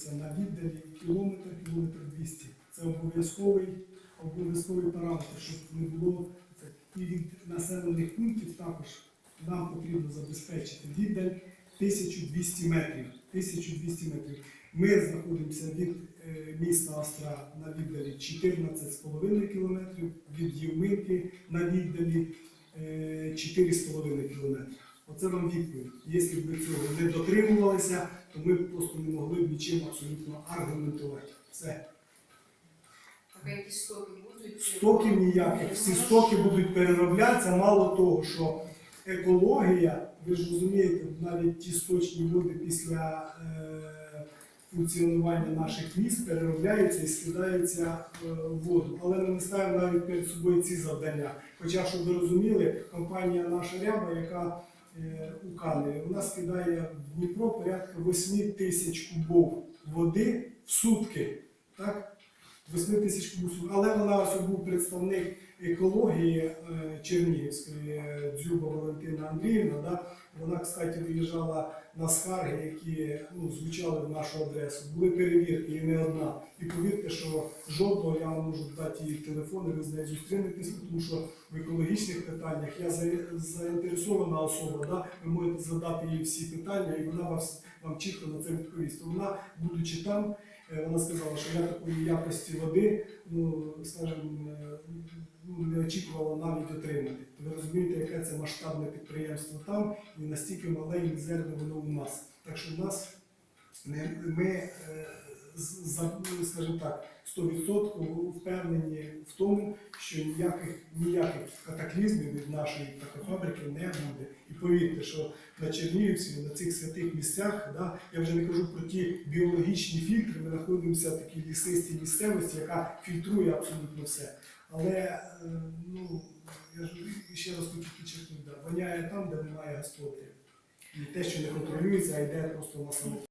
знаходиться на віддалі кілометр, кілометр 200. Це обов'язковий, обов'язковий параметр, щоб не було. І від населених пунктів також нам потрібно забезпечити віддаль 1200 метрів. 1200 метрів. Ми знаходимося від е, міста Астра на віддалі 14,5 кілометрів, від Євминки на віддалі е, 4,5 кілометри. Оце вам відповідь. Якщо б ми цього не дотримувалися, то ми б просто не могли б нічим абсолютно аргументувати. Все. Так, а якісь стоки будуть? Стоків ніяких, всі стоки будуть перероблятися. Мало того, що екологія, ви ж розумієте, навіть ті сточні води після е, функціонування наших міст переробляються і скидаються е, в воду. Але ми не ставимо навіть перед собою ці завдання. Хоча, щоб ви розуміли, компанія наша ряба, яка у Каневі, вона скидає в Дніпро порядка 8 тисяч кубов води в сутки. Так? 8 тисяч кубів. Але вона ось був представник екології е, Чернігівської е, Дзюба Валентина Андріївна. Да? Вона, кстати, виїжджала на скарги, які ну, звучали в нашу адресу. Були перевірки і не одна. І повірте, що жодного я вам можу дати її телефон, і ви з нею зустрінетесь, тому що в екологічних питаннях я заінтересована особа. Да? Ви можете задати їй всі питання, і вона вас вам чітко на це відповість. Вона, будучи там, Вона сказала, що я такої якості води, ну скажімо, е, ну, не очікувала навіть отримати. Ви розумієте, яке це масштабне підприємство там і настільки мале і мізерне воно у нас. Так що в нас ми, е, скажімо так, 100% впевнені в тому, що ніяких, ніяких катаклізмів від нашої птахофабрики не буде. І повірте, що на Чернігівці, на цих святих місцях, да, я вже не кажу про ті біологічні фільтри, ми знаходимося в такій лісистій місцевості, яка фільтрує абсолютно все. Але е, ну, я ж ще раз хочу підчеркнути, да, воняє там, де немає господарів. І те, що не контролюється, а йде просто на самотек.